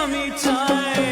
আমি চাই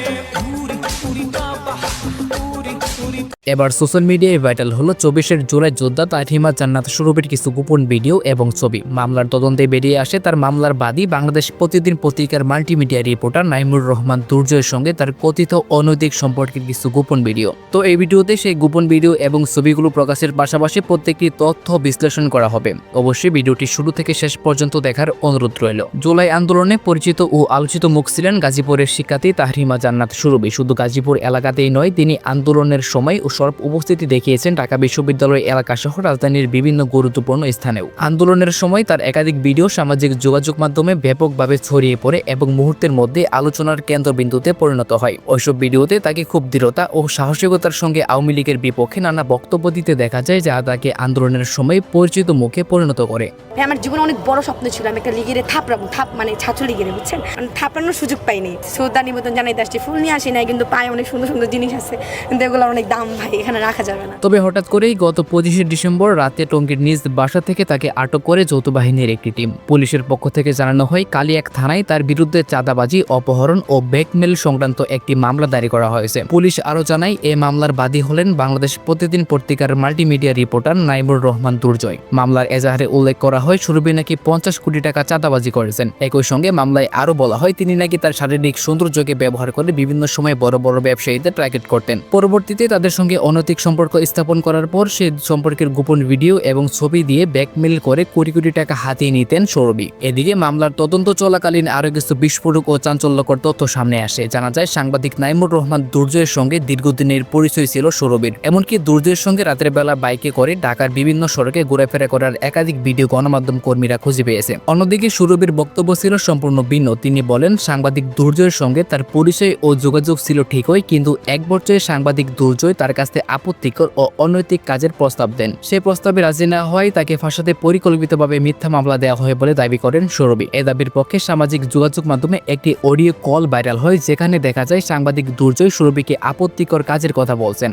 এবার সোশ্যাল মিডিয়ায় ভাইরাল হলো চব্বিশের জুলাই যোদ্ধা তাহিমা জান্নাত স্বরূপের কিছু গোপন ভিডিও এবং ছবি। মামলার তদন্তে বেরিয়ে আসে তার মামলার বাদী বাংলাদেশ প্রতিদিন পত্রিকার মাল্টিমিডিয়া রিপোর্টার নাইমুর রহমান দুর্জয়ের সঙ্গে তার কথিত অনৈতিক সম্পর্কের কিছু গোপন ভিডিও। তো এই ভিডিওতে সেই গোপন ভিডিও এবং ছবিগুলো প্রকাশের পাশাপাশি প্রত্যেকটি তথ্য বিশ্লেষণ করা হবে। অবশ্যই ভিডিওটি শুরু থেকে শেষ পর্যন্ত দেখার অনুরোধ রইল। জুলাই আন্দোলনে পরিচিত ও আলোচিত মুখ ছিলেন গাজীপুরের শিক্ষার্থী তাহরিমা জান্নাত সুরবি শুধু গাজীপুর এলাকাতেই নয়, তিনি আন্দোলনের সময় ও সর্ব উপস্থিতি দেখিয়েছেন ঢাকা বিশ্ববিদ্যালয় এলাকা সহ রাজধানীর বিভিন্ন গুরুত্বপূর্ণ স্থানেও। আন্দোলনের সময় তার একাধিক ভিডিও সামাজিক যোগাযোগ মাধ্যমে ব্যাপকভাবে ছড়িয়ে পড়ে এবং মুহূর্তের মধ্যে আলোচনার কেন্দ্রবিন্দুতে পরিণত হয়। ওইসব ভিডিওতে তাকে খুব দৃঢ়তা ও সাহসিকতার সঙ্গে আওয়ামী লীগের বিপক্ষে নানা বক্তব্য দিতে দেখা যায় যা তাকে আন্দোলনের সময় পরিচিত মুখে পরিণত করে। আমার জীবনে অনেক বড় স্বপ্ন ছিল আমি একটা লিগেরে থাপড়াবো, থাপ মানে ছাত্র লিগেরে, বুঝছেন? মানে থাপড়ানোর সুযোগ পাইনি। শ্রদ্ধা নিবেদন জানাই আসছি, ফুল নিয়ে আসি নাই, কিন্তু পায়ে অনেক সুন্দর সুন্দর জিনিস আছে, কিন্তু এগুলো অনেক দাম ভাই। এখানে রাখা যাবে না। তবে হঠাৎ করেই গত পঁচিশে ডিসেম্বর রাতে টঙ্গীর নিজ বাসা থেকে তাকে আটক করে যৌথ বাহিনীর একটি টিম। পুলিশের পক্ষ থেকে জানানো হয়, কালি এক থানায় তার বিরুদ্ধে চাঁদাবাজি, অপহরণ ও ব্যাকমেল সংক্রান্ত একটি মামলা দায়ের করা হয়েছে। পুলিশ আরও জানায়, এ মামলার বাদী হলেন বাংলাদেশ প্রতিদিন পত্রিকার মাল্টিমিডিয়া রিপোর্টার নাইমুর রহমান দুর্জয়। মামলার এজাহারে উল্লেখ করা হয় সুরভি নাকি পঞ্চাশ কোটি টাকা চাঁদাবাজি করেছেন। একই সঙ্গে মামলায় আরও বলা হয়, তিনি নাকি তার শারীরিক সৌন্দর্যকে ব্যবহার করে বিভিন্ন সময় বড় বড় ব্যবসায়ীদের টার্গেট করতেন। পরবর্তীতে তাদের সঙ্গে অনৈতিক সম্পর্ক স্থাপন করার পর সে সম্পর্কের গোপন ভিডিও এবং ছবি দিয়ে ব্যাকমেল করে কোটি কোটি টাকা হাতিয়ে নিতেন সৌরভী। এদিকে মামলার তদন্ত চলাকালীন আরও কিছু বিস্ফোরক ও চাঞ্চল্যকর তথ্য সামনে আসে। জানা যায়, সাংবাদিক নাইমুর রহমান দুর্জয়ের সঙ্গে দীর্ঘদিনের পরিচয় ছিল সৌরভীর। এমনকি দুর্জয়ের সঙ্গে রাতের বেলা বাইকে করে ঢাকার বিভিন্ন সড়কে ঘোরাফেরা করার একাধিক ভিডিও গণমাধ্যম কর্মীরা খুঁজে পেয়েছে। অন্যদিকে সুরভীর বক্তব্য ছিল সম্পূর্ণ ভিন্ন। তিনি বলেন, সাংবাদিক দুর্জয়ের সঙ্গে তার পরিচয় ও যোগাযোগ ছিল ঠিকই, কিন্তু এক পর্যায়ে সাংবাদিক দুর্জয় তার কাছে আপত্তিকর ও অনৈতিক কাজের প্রস্তাব দেন। সেই প্রস্তাবে রাজি না হওয়ায় তাকে ফাঁসাতে পরিকল্পিতভাবে মিথ্যা মামলা দেওয়া হয় বলে দাবি করেন সৌরভী। এ দাবির পক্ষে সামাজিক যোগাযোগ মাধ্যমে একটি অডিও কল ভাইরাল হয়, যেখানে দেখা যায় সাংবাদিক দুর্জয় সৌরভীকে আপত্তিকর কাজের কথা বলছেন।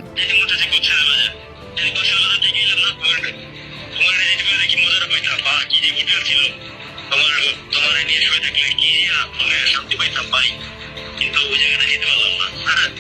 তোমার নিয়ে শুয়ে থাকলে কি শান্তি পাইতাম পাই কিন্তু ওই জায়গাটা যেতে পারলাম না।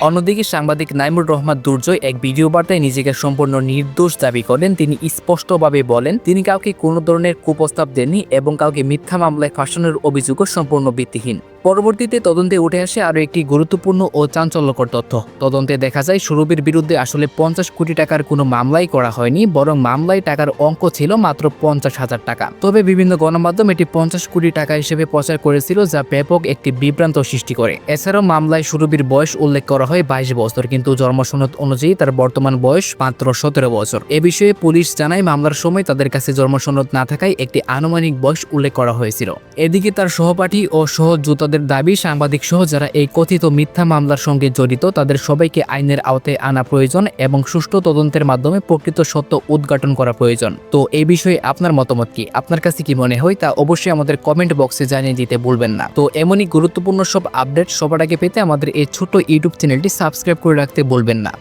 অন্যদিকে সাংবাদিক নাইমুর রহমান দুর্জয় এক ভিডিও বার্তায় নিজেকে সম্পূর্ণ নির্দোষ দাবি করেন। তিনি স্পষ্টভাবে বলেন, তিনি কাউকে কোনো ধরনের কুপ্রস্তাব দেননি এবং কাউকে মিথ্যা মামলায় ফাঁসানোর অভিযোগও সম্পূর্ণ ভিত্তিহীন। পরবর্তীতে তদন্তে উঠে আসে আরও একটি গুরুত্বপূর্ণ ও চাঞ্চল্যকর তথ্য। তদন্তে দেখা যায়, সুরভির বিরুদ্ধে আসলে পঞ্চাশ কোটি টাকার কোনো মামলাই করা হয়নি, বরং মামলায় টাকার অঙ্ক ছিল মাত্র পঞ্চাশ হাজার টাকা। তবে বিভিন্ন গণমাধ্যম এটি পঞ্চাশ কোটি টাকা হিসেবে প্রচার করেছিল, যা ব্যাপক একটি বিভ্রান্ত সৃষ্টি করে। এছাড়াও মামলায় সুরভির বয়স উল্লেখ করা হয় বাইশ বছর, কিন্তু জন্মসনদ অনুযায়ী তার বর্তমান বয়স মাত্র সতেরো বছর। এ বিষয়ে পুলিশ জানায়, মামলার সময় তাদের কাছে জন্মসনদ না থাকায় একটি আনুমানিক বয়স উল্লেখ করা হয়েছিল। এদিকে তার সহপাঠী ও সহযোদ্ধাদের দাবি, সাংবাদিক সহ যারা এই কথিত মিথ্যা মামলার সঙ্গে জড়িত, তাদের সবাইকে আইনের আওতায় আনা প্রয়োজন এবং সুষ্ঠু তদন্তের মাধ্যমে প্রকৃত সত্য উদ্ঘাটন করা প্রয়োজন। তো এই বিষয়ে আপনার মতামত কি? আপনার কাছে কি মনে হয়? তা অবশ্যই আমাদের কমেন্ট বক্সে জানিয়ে দিতে ভুলবেন না। তো এমনই গুরুত্বপূর্ণ সব আপডেট সবার আগে পেতে আমাদের এই ছোট ছোট্ট ইউটিউব চ্যানেলটি সাবস্ক্রাইব করে রাখতে বলবেন না।